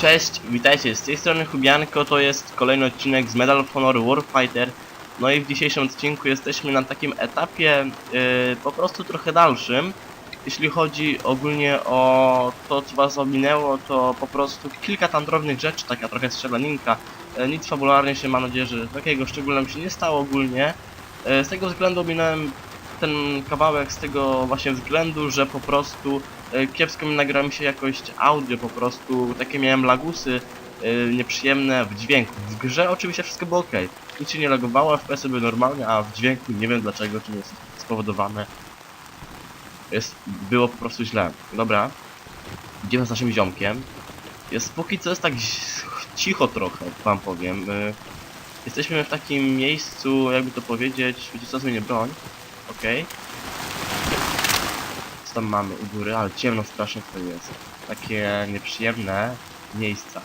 Cześć, witajcie, z tej strony Hubianko, to jest kolejny odcinek z Medal of Honor Warfighter. No i w dzisiejszym odcinku jesteśmy na takim etapie yy, po prostu trochę dalszym. Jeśli chodzi ogólnie o to, co was ominęło, to po prostu kilka tam drobnych rzeczy, taka trochę strzelaninka. Yy, nic fabularnie się, mam nadzieję, że takiego szczególnego się nie stało ogólnie. Yy, z tego względu ominąłem ten kawałek z tego właśnie względu, że po prostu kiepsko mi nagra mi się jakość audio po prostu, takie miałem lagusy e, nieprzyjemne w dźwięku. W grze oczywiście wszystko było ok. Nic się nie lagowało, FPS były normalnie, a w dźwięku nie wiem dlaczego, czym jest spowodowane. Jest, było po prostu źle. Dobra. Idziemy z naszym ziomkiem. Jest póki co jest tak cicho trochę, wam powiem. E, Jesteśmy w takim miejscu, jakby to powiedzieć, wiecie co, zmienię broń. Okej. Co tam mamy u góry? Ale ciemno strasznie to jest. Takie nieprzyjemne miejsca.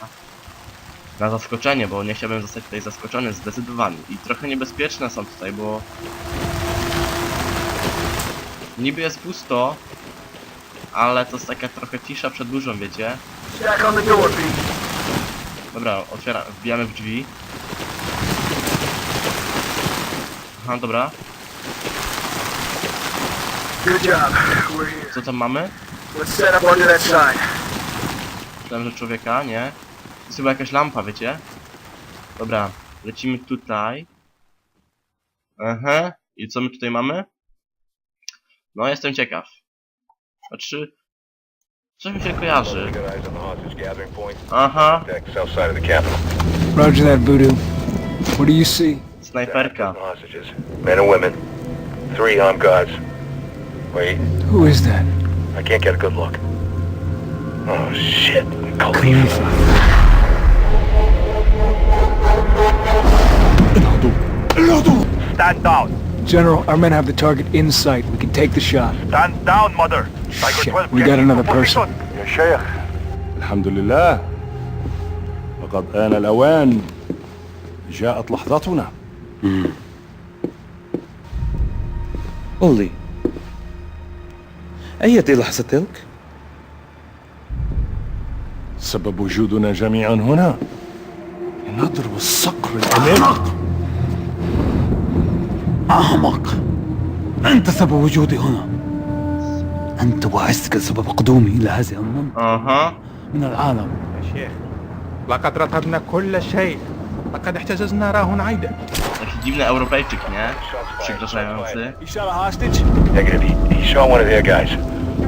Na zaskoczenie, bo nie chciałbym zostać tutaj zaskoczony zdecydowanie. I trochę niebezpieczne są tutaj, bo... Niby jest pusto, ale to jest taka trochę cisza przed burzą, wiecie? Pete. Dobra, otwiera, wbijamy w drzwi. Aha, dobra. Good job. We're here. Co tam mamy? Let's set up under that sign. Myślałem, że człowieka, nie? To jest chyba jakaś lampa, wiecie? Dobra, lecimy tutaj. Aha, i co my tutaj mamy? No, jestem ciekaw. Znaczy... Coś mi się kojarzy. Aha, Protect south side of the capital. Roger that, Voodoo. What do you see? snajperka. Hostages. Men and women. Three armed guards. Wait, Who is that? I can't get a good look. Oh shit. Khalifa. Khalifa. Stand down. General, our men have the target in sight. We can take the shot. Stand down, mother. Tiger Shit, 12, we get got another your person. position. يا شيخ. الحمد لله لقد آن الأوان جاءت لحظتنا قل أية لحظة تلك؟ سبب وجودنا جميعا هنا. نضرب الصقر الأمام أحمق أنت سبب وجودي هنا. أنت وعزتك سبب قدومي إلى هذه المنطقة Aha, من العالم. يا شيخ لقد رتبنا كل شيء. لقد احتجزنا راهن عيدا. taki dziwny Europejczyk, przegrażający. He, shot one of their guys.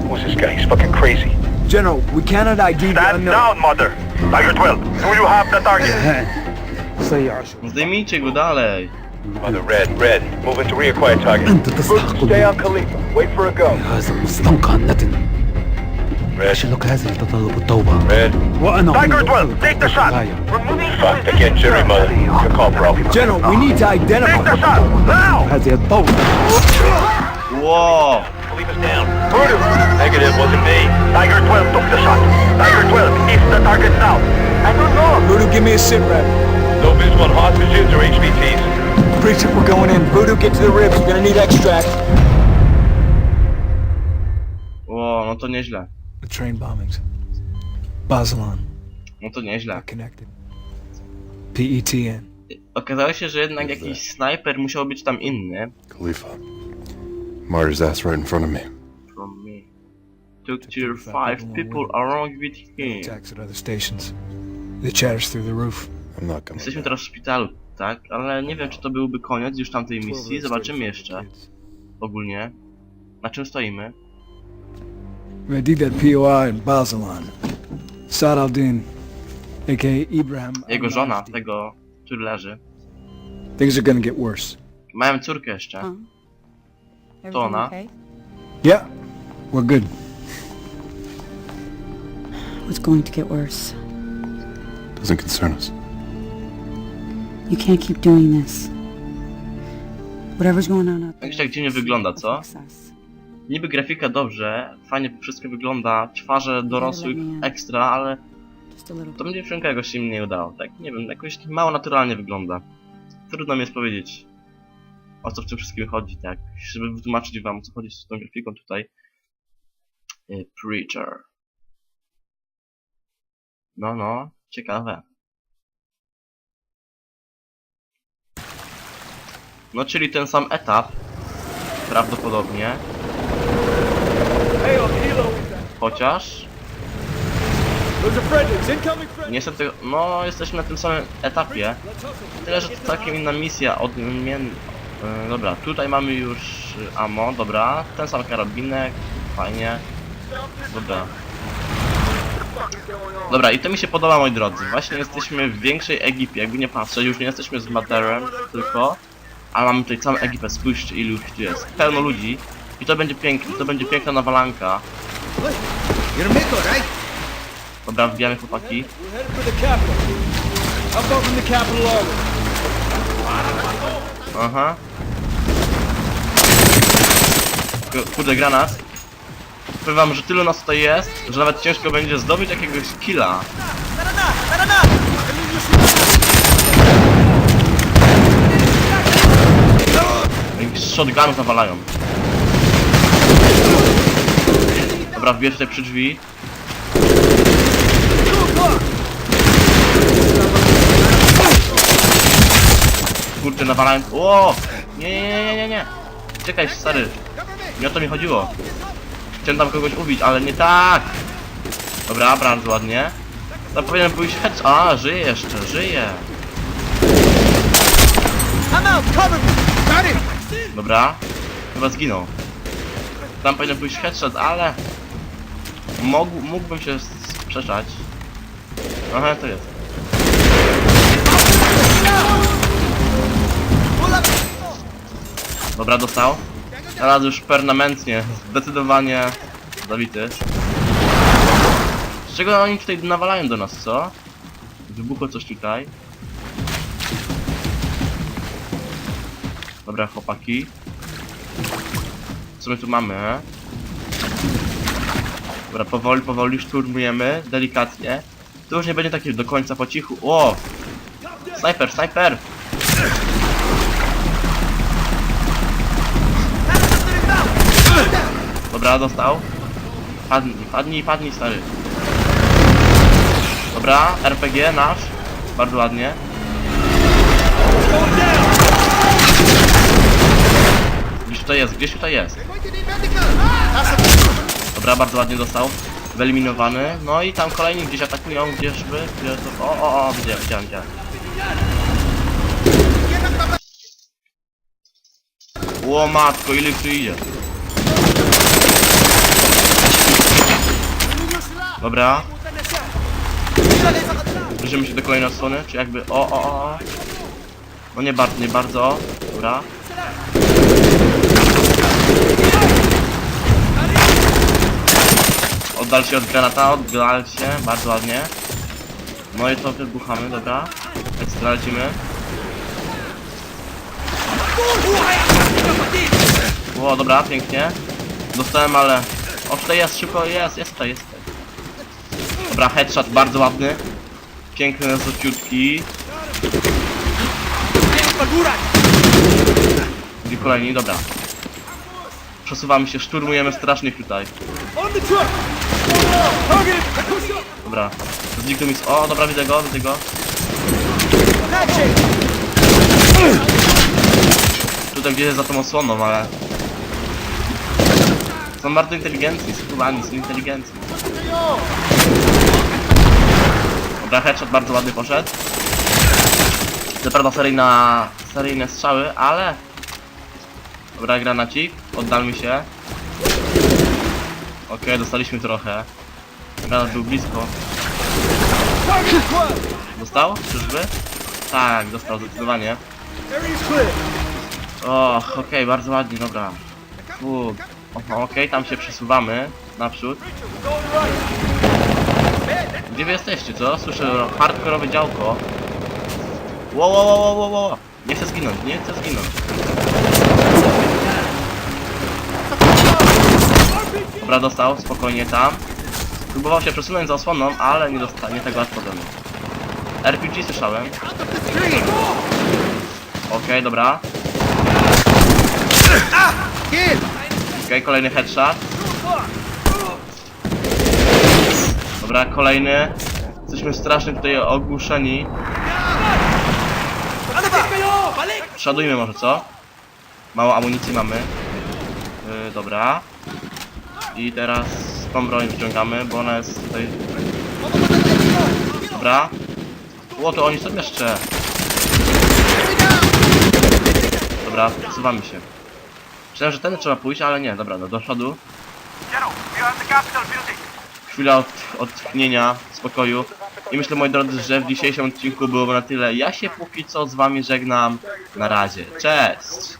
Who's this guy? He's fucking crazy. General, we cannot ID the unknown. down, mother! Tiger 12, do you have the target? No, zdejmijcie go dalej. Mother Red, Red, move into reacquire target. Stay on Khalifa. Wait for a go. Na tym. Red, أشلك هذه تطلب التوبة red. وأنا Tiger أمر 12, take the shot. الغاية. Fuck, again, Jerry, mother. Your call, bro. General, we need to Take the identify. shot, now! هذه الدولة Wow! Khalifa's down. Voodoo! Negative, wasn't me. Tiger 12 took the shot. Tiger 12, is the target now? I don't know. Voodoo, give me a sit rep. No visual on hostages or HVTs. Preacher, we're going in. Voodoo, get to the ribs. We're gonna need extract. Wow, no to nieźle. The train bombings. Bazelon. No to nieźle. Connected. PETN. Okazało się, że jednak jakiś snajper musiał być tam inny. Khalifa martyr's ass right in front of me From me. Took tier 5 people along with him. Attacks at other stations. The chatters through the roof. I'm not coming Jesteśmy teraz w szpitalu, tak? Ale nie wiem, czy to byłby koniec już tamtej misji. Zobaczymy jeszcze. Ogólnie. Na czym stoimy? We did that POI in Bazelon. Saad al-Din, aka Ibrahim. Jego żona, tego, który leży. Things are gonna get worse. Mają córkę jeszcze. To ona. Yeah, we're good. It's going to get worse. doesn't concern us You can't keep doing this. Whatever's going on out there. Jakoś tak dziwnie wygląda, co? affects us. Niby grafika dobrze, fajnie wszystko wygląda, twarze dorosłych ekstra, ale to mnie dziewczynka jakoś się im nie udało, tak? Nie wiem, jakoś mało naturalnie wygląda. Trudno mi jest powiedzieć, o co w tym wszystkim chodzi, tak? Żeby wytłumaczyć wam, o co chodzi z tą grafiką tutaj. Y, Preacher. No, no, ciekawe. No, czyli ten sam etap. Prawdopodobnie. Chociaż... Niestety, no, jesteśmy na tym samym etapie. Tyle, że to całkiem inna misja, odmien... e, Dobra, tutaj mamy już ammo, dobra. Ten sam karabinek, fajnie. Dobra. Dobra, i to mi się podoba, moi drodzy. Właśnie jesteśmy w większej ekipie, jakby nie patrzeć, już nie jesteśmy z Materem, tylko... A mamy tutaj całą ekipę, spójrzcie ilu już tu jest. Pełno ludzi. I to będzie piękne, to będzie piękna nawalanka. Dobra, wbijamy chłopaki. Aha. Ku- Kurde, granat. Powiem wam, że tylu nas tutaj jest, że nawet ciężko będzie zdobyć jakiegoś killa. Jakichś shotgunów nawalają. Dobra, wbiję tutaj przy drzwi. Kurczę, nawalałem... O! Nie, nie, nie, nie, nie, nie. Czekaj, stary. Nie o to mi chodziło. Chciałem tam kogoś ubić, ale nie tak. Dobra, bardzo ładnie. Tam powinienem pójść hedge... A, żyje jeszcze, żyje. Dobra. Chyba zginął. Tam powinien pójść headshot, ale... Mógł, mógłbym się sprzeczać. Aha, to jest. Dobra, dostał. Teraz już permanentnie, zdecydowanie zabity. Z czego oni tutaj nawalają do nas, co? Wybuchło coś tutaj. Dobra, chłopaki. Co my tu mamy? e? Dobra, powoli, powoli szturmujemy, delikatnie. To już nie będzie takie do końca po cichu. O! Snajper, snajper! Dobra, dostał. Padnij, padnij, padnij, stary. Dobra, RPG nasz. Bardzo ładnie. Gdzieś tutaj jest, gdzieś tutaj jest. Dobra, bardzo ładnie dostał. Wyeliminowany. No i tam kolejni gdzieś atakują, gdzieżby. Gdzie to... O, o, o, widziałem, widziałem, widziałem. Ło matko, ile tu idzie? Dobra. Bierzemy się do kolejnej odsłony, czy jakby... O, o, o. No nie bardzo, nie bardzo. Dobra. Oddal się od granata, oddal się, bardzo ładnie. No i to wybuchamy, dobra. Ekstra lecimy. O, dobra, pięknie. Dostałem, ale... O, tutaj jest, szybko, jest, jest tutaj, jest tutaj. Dobra, headshot bardzo ładny. Piękny, zociutki. I kolejni, dobra. Przesuwamy się, szturmujemy strasznie tutaj. Dobra. Zniknął mi... O, dobra, widzę go, widzę go. Tutaj gdzieś jest za tą osłoną, ale... Są bardzo inteligentni, skubani, są inteligentni. Dobra, headshot bardzo ładny poszedł. Co prawda seryjna, seryjne strzały, ale... Dobra, granacik, oddal mi się. Okej, dostaliśmy trochę. Granat był blisko. Dostał? Czyżby? Tak, dostał zdecydowanie. Och, okej, bardzo ładnie, dobra. Okej, tam się przesuwamy naprzód. Gdzie wy jesteście, co? Słyszę hardkorowe działko. Wo, wo, wo, wo, wo, wo. Nie chcę zginąć, nie chcę zginąć. Dobra, dostał, spokojnie tam. Próbował się przesunąć za osłoną, ale nie dostanie tego do mnie. RPG słyszałem. Okej, dobra. Okej, kolejny headshot. Dobra, kolejny. Jesteśmy strasznie tutaj ogłuszeni. Szadujmy może, co? Mało amunicji mamy. Yy, dobra. I teraz tą broń wyciągamy, bo ona jest tutaj... Dobra. O, to oni są jeszcze. Dobra, przesuwamy się. Myślałem, że tędy trzeba pójść, ale nie, dobra, no do przodu. Chwila od, odtchnienia, spokoju. I myślę, moi drodzy, że w dzisiejszym odcinku było na tyle. Ja się póki co z wami żegnam. Na razie. Cześć!